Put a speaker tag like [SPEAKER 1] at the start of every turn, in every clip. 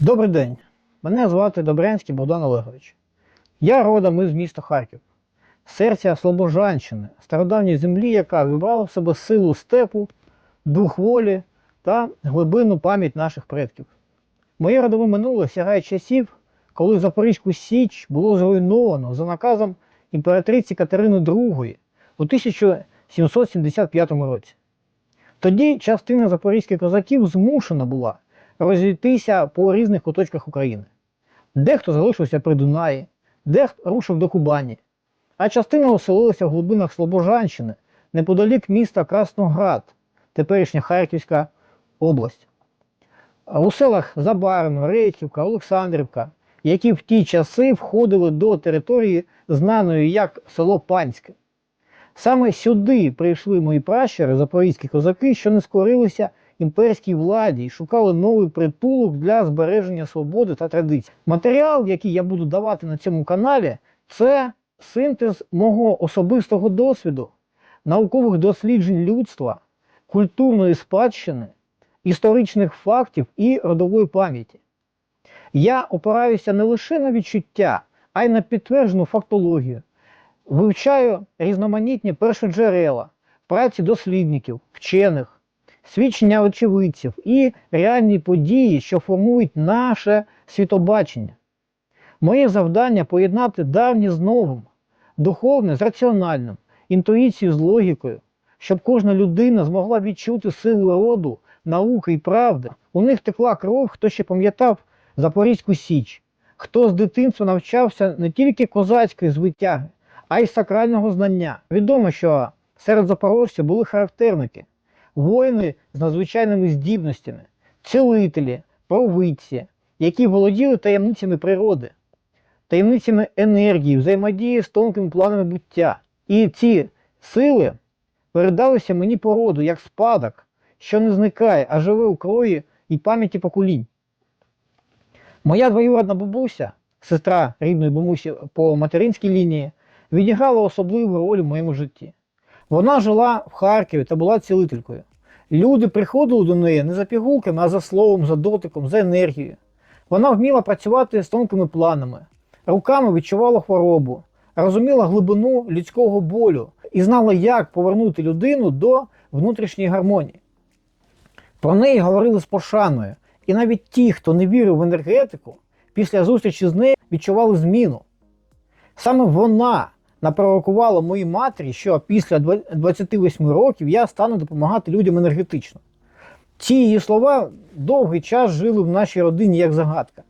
[SPEAKER 1] Добрий день. Мене звати Добрянський Богдан Олегович. Я родом із міста Харків, серця Слобожанщини, стародавньої землі, яка вибрала в себе силу степу, дух волі та глибинну пам'ять наших предків. Моє родове минуле сягає часів, коли Запорізьку Січ було зруйновано за наказом імператриці Катерини II у 1775 році. Тоді частина запорізьких козаків змушена була розійтися по різних куточках України. Дехто залишився при Дунаї, дехто рушив до Кубані, а частина оселилася в глибинах Слобожанщини неподалік міста Красноград, теперішня Харківська область. У селах Забарно, Рейківка, Олександрівка, які в ті часи входили до території, знаної як село Панське. Саме сюди прийшли мої пращури, запорізькі козаки, що не скорилися імперській владі і шукали новий притулок для збереження свободи та традицій. Матеріал, який я буду давати на цьому каналі, це синтез мого особистого досвіду, наукових досліджень людства, культурної спадщини, історичних фактів і родової пам'яті. Я опираюся не лише на відчуття, а й на підтверджену фактологію. Вивчаю різноманітні першоджерела, праці дослідників, вчених, свідчення очевидців і реальні події, що формують наше світобачення. Моє завдання поєднати давнє з новим, духовне з раціональним, інтуїцію з логікою, щоб кожна людина змогла відчути силу роду, науки і правди. У них текла кров, хто ще пам'ятав Запорізьку Січ, хто з дитинства навчався не тільки козацької звитяги, а й сакрального знання. Відомо, що серед запорожців були характерники, воїни з надзвичайними здібностями, цілителі, провидці, які володіли таємницями природи, таємницями енергії, взаємодії з тонкими планами буття. І ці сили передалися мені по роду як спадок, що не зникає, а живе у крові і пам'яті поколінь. Моя двоюродна бабуся, сестра рідної бабусі по материнській лінії, відіграла особливу роль в моєму житті. Вона жила в Харкові та була цілителькою. Люди приходили до неї не за пігулками, а за словом, за дотиком, за енергією. Вона вміла працювати з тонкими планами, руками відчувала хворобу, розуміла глибину людського болю і знала, як повернути людину до внутрішньої гармонії. Про неї говорили з пошаною, і навіть ті, хто не вірив в енергетику, після зустрічі з нею відчували зміну. Саме вона напророкувала моїй матері, що після 28 років я стану допомагати людям енергетично. Ці її слова довгий час жили в нашій родині як загадка.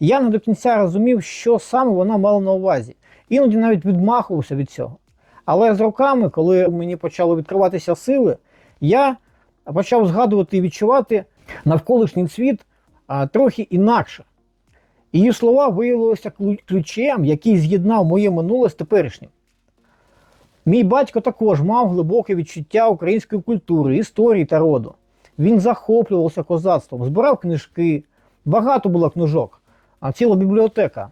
[SPEAKER 1] Я не до кінця розумів, що саме вона мала на увазі. Іноді навіть відмахувався від цього. Але з роками, коли мені почали відкриватися сили, я почав згадувати і відчувати навколишній світ трохи інакше. Її слова виявилися ключем, який з'єднав моє минуле з теперішнім. Мій батько також мав глибоке відчуття української культури, історії та роду. Він захоплювався козацтвом, збирав книжки, багато було книжок, а ціла бібліотека.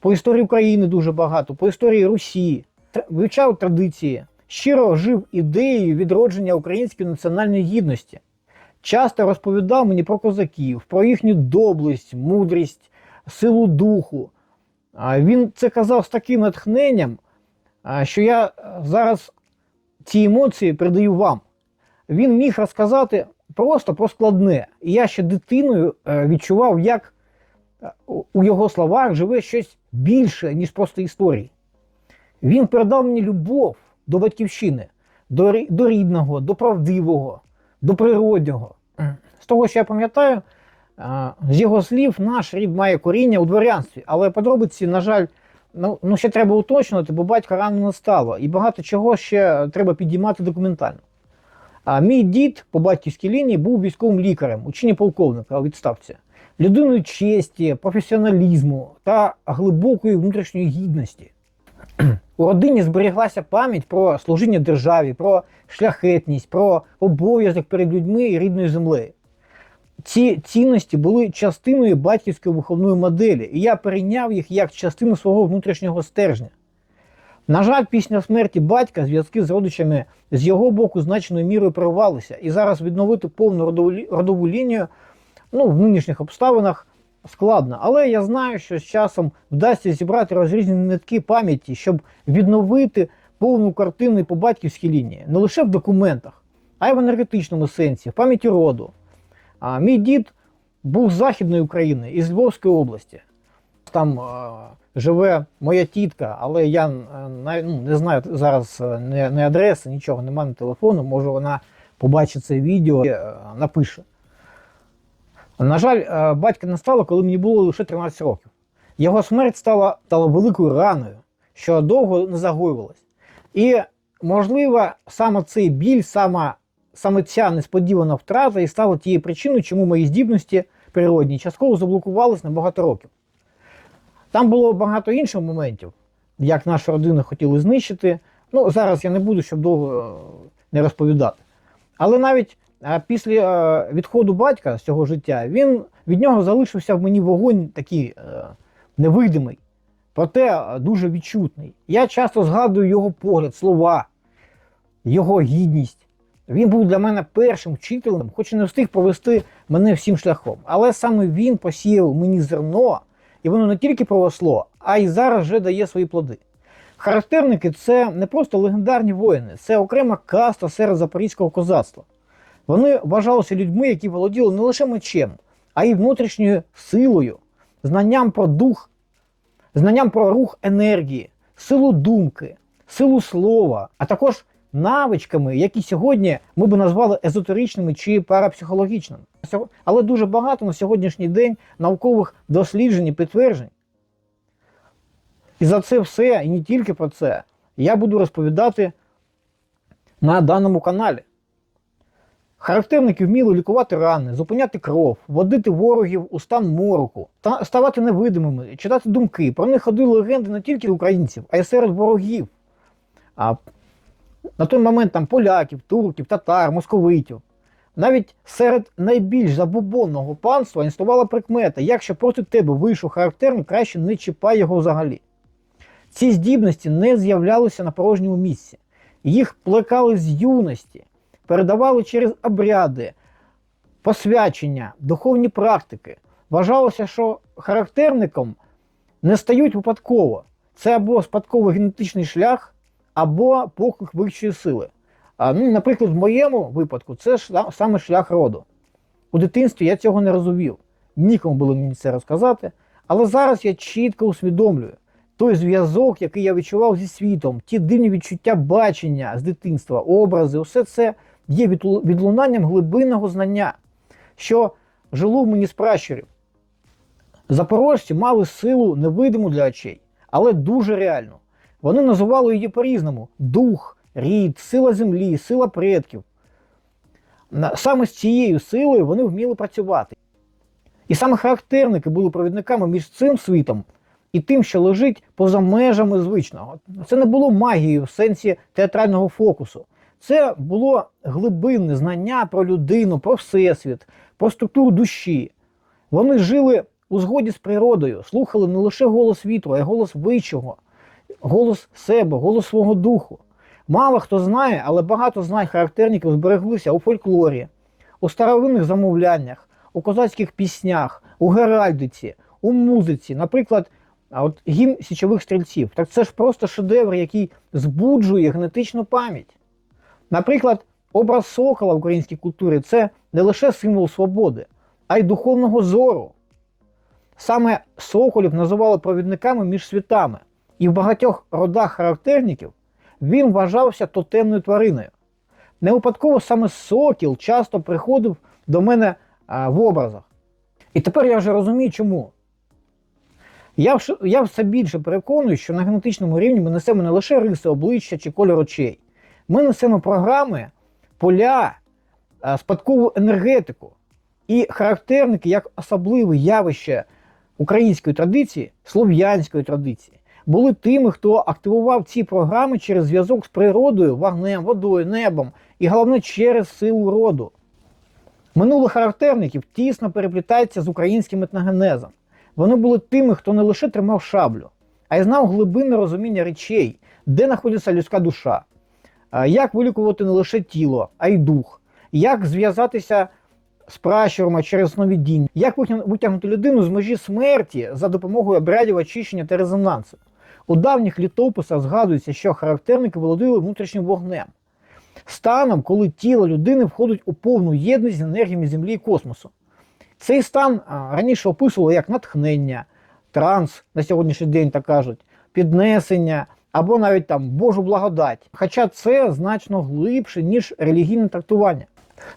[SPEAKER 1] По історії України дуже багато, по історії Русі, вивчав традиції, щиро жив ідеєю відродження української національної гідності. Часто розповідав мені про козаків, про їхню доблесть, мудрість, силу духу. Він це казав з таким натхненням, що я е, зараз ці емоції передаю вам. Він міг розказати просто про складне. І я ще дитиною е, відчував, як е, у- його словах живе щось більше, ніж просто історії. Він передав мені любов до батьківщини, до, до рідного, до правдивого, до природнього. З того, що я пам'ятаю, з його слів, наш рід має коріння у дворянстві, але подробиці, на жаль, ну, ну ще треба уточнити, бо батька рано не стало, і багато чого ще треба підіймати документально. А мій дід по батьківській лінії був військовим лікарем, учені полковника у відставці. людиною честі, професіоналізму та глибокої внутрішньої гідності. У родині зберіглася пам'ять про служіння державі, про шляхетність, про обов'язок перед людьми і рідною землею. Ці цінності були частиною батьківської виховної моделі, і я перейняв їх як частину свого внутрішнього стержня. На жаль, після смерті батька зв'язки з родичами з його боку значною мірою перервалися, і зараз відновити повну родову, родову лінію ну, в нинішніх обставинах складно. Але я знаю, що з часом вдасться зібрати розрізнені нитки пам'яті, щоб відновити повну картину по батьківській лінії, не лише в документах, а й в енергетичному сенсі, в пам'яті роду. А, мій дід був з Західної України, із Львовської області. Там е, живе моя тітка, але я е, ну, не знаю зараз е, не, не адреси, нічого немає на телефону. Може вона побачить це відео і напише. На жаль, батька не стало, коли мені було лише 13 років. Його смерть стала, стала великою раною, що довго не загоювалась. І, можливо, саме цей біль, саме, саме ця несподівана втрата і стала тією причиною, чому мої здібності природні частково заблокувались на багато років. Там було багато інших моментів, як нашу родину хотіли знищити. Ну, зараз я не буду, щоб довго е, не розповідати. Але навіть е, після е, відходу батька з цього життя, він від нього залишився в мені вогонь такий невидимий, проте дуже відчутний. Я часто згадую його погляд, слова, його гідність. Він був для мене першим вчителем, хоч і не встиг провести мене всім шляхом. Але саме він посіяв мені зерно, і воно не тільки проросло, а й зараз вже дає свої плоди. Характерники це не просто легендарні воїни, це окрема каста серед запорізького козацтва. Вони вважалися людьми, які володіли не лише мечем, а й внутрішньою силою, знанням про дух, знанням про рух енергії, силу думки, силу слова, а також навичками, які сьогодні ми би назвали езотеричними чи парапсихологічними. Але дуже багато на сьогоднішній день наукових досліджень і підтверджень. І за це все, і не тільки про це, я буду розповідати на даному каналі. Характерники вміли лікувати рани, зупиняти кров, водити ворогів у стан мороку, та ставати невидимими, читати думки. Про них ходили легенди не тільки українців, а й серед ворогів. А на той момент там поляків, турків, татар, московитів. Навіть серед найбільш забобонного панства існувала прикмета, якщо проти тебе вийшов характерник, краще не чіпай його взагалі. Ці здібності не з'являлися на порожньому місці. Їх плекали з юності, передавали через обряди, посвячення, духовні практики. Вважалося, що характерником не стають випадково. Це або спадковий генетичний шлях, або поклик вищої сили. А, ну, наприклад, в моєму випадку це шла- саме шлях роду. У дитинстві я цього не розумів. Нікому було мені це розказати. Але зараз я чітко усвідомлюю той зв'язок, який я відчував зі світом, ті дивні відчуття бачення з дитинства, образи, усе це є відлунанням глибинного знання, що жило в мені з пращурів. Запорожці мали силу невидиму для очей, але дуже реальну. Вони називали її по-різному: дух, рід, сила землі, сила предків. Саме з цією силою вони вміли працювати. І саме характерники були провідниками між цим світом і тим, що лежить поза межами звичного. Це не було магією в сенсі театрального фокусу. Це було глибинне знання про людину, про всесвіт, про структуру душі. Вони жили у згоді з природою, слухали не лише голос вітру, а й голос вищого, голос себе, голос свого духу. Мало хто знає, але багато знань характерників збереглися у фольклорі, у старовинних замовляннях, у козацьких піснях, у геральдиці, у музиці. Наприклад, от гімн січових стрільців. Так це ж просто шедевр, який збуджує генетичну пам'ять. Наприклад, образ сокола в українській культурі це не лише символ свободи, а й духовного зору. Саме соколів називали провідниками між світами, і в багатьох родах характерників він вважався тотемною твариною. Не випадково саме сокіл часто приходив до мене в образах. І тепер я вже розумію, чому. Я, я все більше переконую, що на генетичному рівні ми несемо не лише риси обличчя чи кольор очей. Ми несемо програми, поля, спадкову енергетику. І характерники як особливе явище української традиції, слов'янської традиції, були тими, хто активував ці програми через зв'язок з природою, вогнем, водою, небом і головне через силу роду. Минуле характерників тісно переплітається з українським етногенезом. Вони були тими, хто не лише тримав шаблю, а й знав глибинне розуміння речей, де знаходиться людська душа, як вилікувати не лише тіло, а й дух, як зв'язатися з пращурами через сновидіння, як витягнути людину з межі смерті за допомогою обрядів очищення та резонансу. У давніх літописах згадується, що характерники володіли внутрішнім вогнем, станом, коли тіло людини входить у повну єдність з енергіями Землі і космосу. Цей стан раніше описували як натхнення, транс на сьогоднішній день так кажуть, піднесення або навіть там Божу благодать. Хоча це значно глибше, ніж релігійне трактування.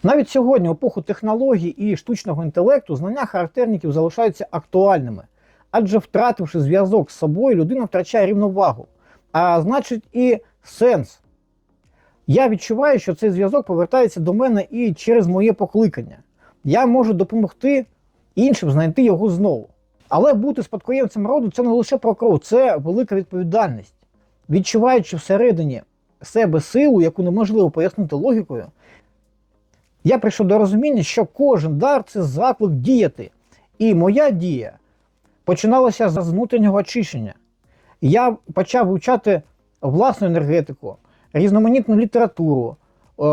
[SPEAKER 1] Навіть сьогодні, в епоху технологій і штучного інтелекту, знання характерників залишаються актуальними, адже втративши зв'язок з собою, людина втрачає рівновагу, а значить і сенс. Я відчуваю, що цей зв'язок повертається до мене і через моє покликання. Я можу допомогти іншим знайти його знову. Але бути спадкоємцем роду це не лише про кров, це велика відповідальність. Відчуваючи всередині себе силу, яку неможливо пояснити логікою, я прийшов до розуміння, що кожен дар це заклик діяти. І моя дія починалася з внутрішнього очищення. Я почав вивчати власну енергетику, різноманітну літературу, е,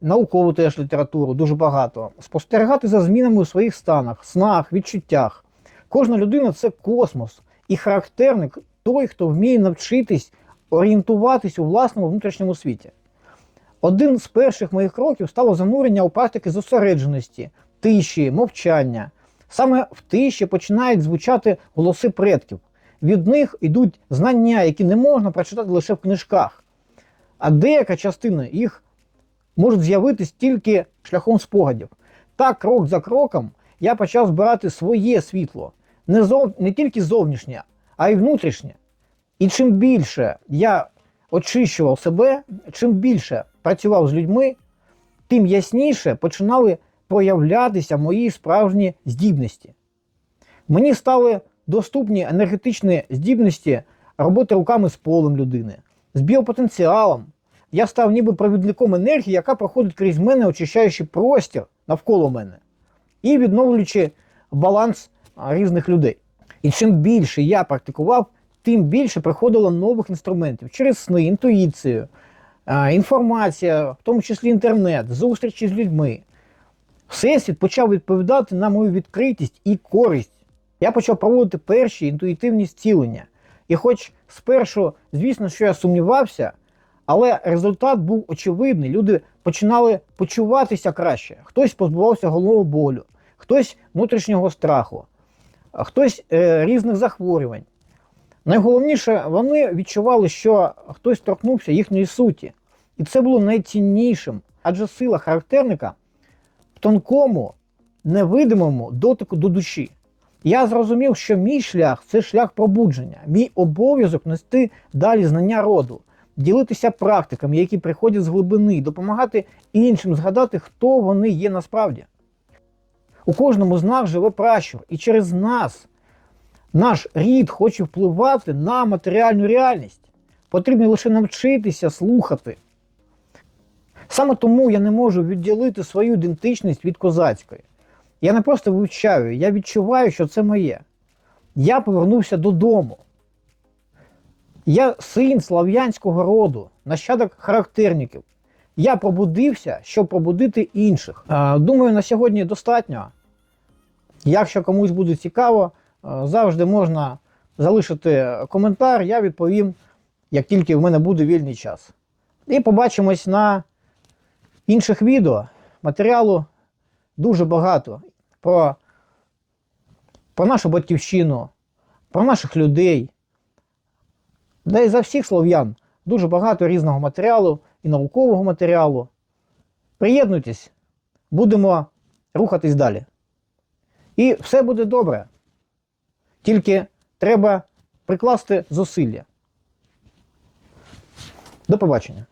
[SPEAKER 1] наукову теж літературу, дуже багато, спостерігати за змінами у своїх станах, снах, відчуттях. Кожна людина це космос, і характерник той, хто вміє навчитись орієнтуватись у власному внутрішньому світі. Один з перших моїх кроків стало занурення у практики зосередженості, тиші, мовчання. Саме в тиші починають звучати голоси предків. Від них йдуть знання, які не можна прочитати лише в книжках. А деяка частина їх може з'явитись тільки шляхом спогадів. Так, крок за кроком, я почав збирати своє світло, не, зов... не тільки зовнішнє, а й внутрішнє. І чим більше я очищував себе, чим більше працював з людьми, тим ясніше починали проявлятися мої справжні здібності. Мені стали доступні енергетичні здібності роботи руками з полем людини, з біопотенціалом. Я став ніби провідником енергії, яка проходить крізь мене, очищаючи простір навколо мене і відновлюючи баланс різних людей. І чим більше я практикував, тим більше приходило нових інструментів через сни, інтуїцію, інформація, в тому числі інтернет, зустрічі з людьми. Всесвіт почав відповідати на мою відкритість і користь. Я почав проводити перші інтуїтивні зцілення. І хоч спершу, звісно, що я сумнівався, але результат був очевидний. Люди починали почуватися краще. Хтось позбувався головного болю, хтось внутрішнього страху, хтось е, різних захворювань. Найголовніше, вони відчували, що хтось торкнувся їхньої суті. І це було найціннішим, адже сила характерника тонкому, невидимому дотику до душі. Я зрозумів, що мій шлях це шлях пробудження, мій обов'язок нести далі знання роду, ділитися практиками, які приходять з глибини, допомагати іншим згадати, хто вони є насправді. У кожному з нас живе пращур, і через нас наш рід хоче впливати на матеріальну реальність. Потрібно лише навчитися слухати. Саме тому я не можу відділити свою ідентичність від козацької. Я не просто вивчаю, я відчуваю, що це моє. Я повернувся додому. Я син слав'янського роду, нащадок характерників. Я пробудився, щоб пробудити інших. Е, Думаю, на сьогодні достатньо. Якщо комусь буде цікаво, е, завжди можна залишити коментар, я відповім, як тільки в мене буде вільний час. І побачимось на інших відео. Матеріалу дуже багато про, про нашу батьківщину, про наших людей. Да і за всіх слов'ян дуже багато різного матеріалу і наукового матеріалу. Приєднуйтесь, будемо рухатись далі. І все буде добре. Тільки треба прикласти зусилля. До побачення.